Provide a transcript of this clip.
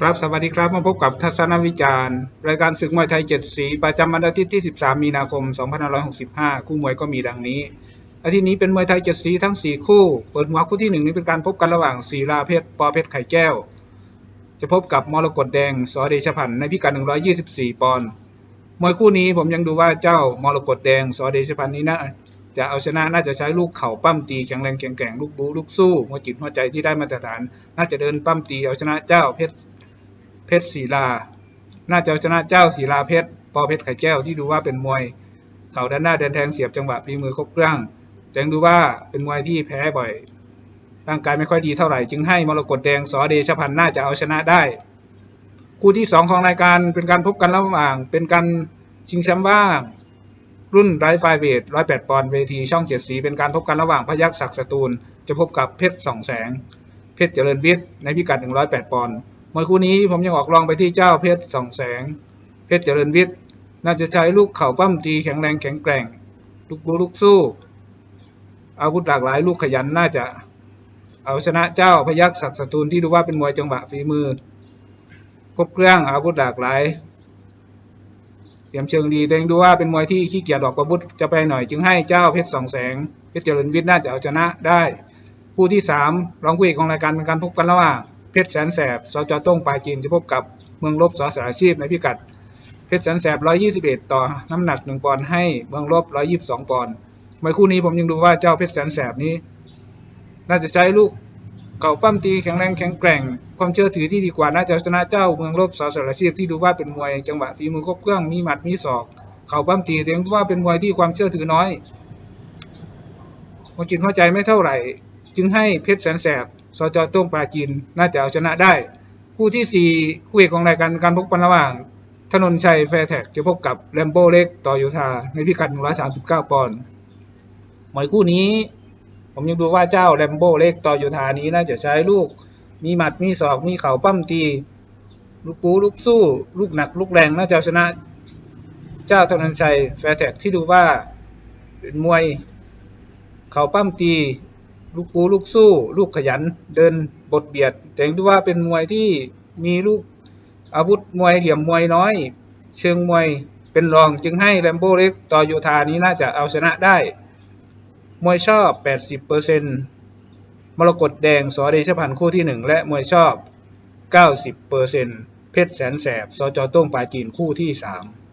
ครับสวัสดีครับมาพบกับทัศนวิจารณ์ รายการศึกมวยไทย 7 สี ประจำวันอาทิตย์ที่ 13 มีนาคม 2565 คู่มวยก็มีดังนี้ อาทิตย์นี้เป็นมวยไทย 7 สีทั้ง 4 คู่ เปิดหัวคู่ที่ 1 นี้เป็นการพบกันระหว่างศิลาเพชรปอเพชรไข่แก้ว จะพบกับมรกตแดงสอเดชพันธ์ในพิกัด 124 ปอนด์มวยคู่นี้ผมยังดูว่าเจ้ามรกตแดงสอเดชพันธ์นี้นะจะเอาชนะน่าจะใช้ลูกเข่าปั้มตีแข็งแรงแข็งแกร่งลูกบูลูกสู้หัวจิตหัวใจที่ได้มาตรฐาน น่าจะเดินปั้มตีเอาชนะเจ้าเพชร เพชรศิลา น่าจะเอาชนะเจ้าศิลาเพชรปอเพชรไข่แก้วที่ดูว่าเป็นมวย เข่าด้านหน้าเดินแทงเสียบจังหวะฝีมือครบเครื่องแต่ยังดูว่าเป็นมวยที่แพ้บ่อย ร่างกายไม่ค่อยดีเท่าไหร่จึงให้มรกตแดงสอเดชพันธ์น่าจะเอาชนะได้ คู่ที่สองของรายการเป็นการพบกันระหว่าง เป็นการชิงแชมป์ว่างรุ่นไรฟ์ไฟเวทร้อยแปดปอนด์เวทีช่องเจ็ดสีเป็นการพบกันระหว่างพยัคฆ์ศักดิ์สตูล จะพบกับเพชรสองแสง เพชรเจริญวิทย์ในพิกัด108ปอนด์ วยคู่นี้ผมยังออกรองไปที่เจ้าเพชรสองแสง เพชรเจริญวิทย์ น่าจะใช้ลูกเข่าปั้มตีแข็งแรงแข็งแกร่ง ลูกบูลูกสู้ อาวุธหลากหลายลูกขยันน่าจะ เอาชนะเจ้าพยัคฆ์ศักดิ์สตูลที่ดูว่าเป็นมวยจังหวะฝีมือ ครบเครื่องอาวุธหลากหลายเตรียมเชิงดีแต่ยังดูว่าเป็นมวยที่ขี้เกียจออกอาวุธจะไปหน่อยจึงให้เจ้าเพชรสองแสงเพชรเจริญวิทย์น่าจะเอาชนะได้คู่ที่สามรองคู่เอกของรายการเป็นการพบกันระหว่าง เพชรแสนแสบสจต้งปลายจีนจะพบกับเมืองลบสอสารอาชีพในพิกัด เพชรแสนแสบ 121 ต่อน้ำหนัก 1 ปอนด์ให้เมืองลบ 122 ปอนด์มวยคู่นี้ผมยังดูว่าเจ้าเพชรแสนแสบนี้ น่าจะใช้ลูกเก่าปั้มตีแข็งแรงแข็งแกร่ง ความเชื่อถือที่ดีกว่าน่าจะเอาชนะเจ้าเมืองลบสอสารอาชีพที่ดูว่าเป็นมวยจังหวะฝีมือครบเครื่องมีหมัดมีศอก เข่าปั้มตีแต่ยังว่าเป็นมวยที่ความเชื่อถือน้อยหัวจิตหัวใจไม่เท่าไหร่ จึงให้เพชรแสนแสบ สจโต้งปราจีนน่าจะเอาชนะได้ คู่ที่สี่คู่เอกของรายการการพบกันระหว่าง ถนนชัยแฟร์แท็กจะพบกับแรมโบ้เล็กต่อยูทาในพิกัด 139 ปอนด์มวยคู่นี้ ผมยังดูว่าเจ้าแรมโบ้เล็กต่อยูทานี้น่าจะใช้ลูก มีหมัดมีศอกมีเข่าปั้มตีลูกปูลูกสู้ ลูกหนัก ลูกแรงน่าจะชนะ เจ้าธนนชัยแฟร์แท็กที่ดูว่าเป็นมวย เข่าปั้มตี ลูกปูลูกสู้ ลูกขยัน เดินบทเบียด แต่งดูว่าเป็นมวยที่มีลูกอาวุธมวยเหลี่ยมมวยน้อย เชิงมวยเป็นรองจึงให้แรมโบ้เล็กต่อโยธานี้น่าจะเอาชนะได้ มวยชอบ 80%มรกตแดงสอเดชพันธ์คู่ที่ 1 และมวยชอบ 90%เพชรแสนแสบ สจต้งปลาจีนคู่ที่ 3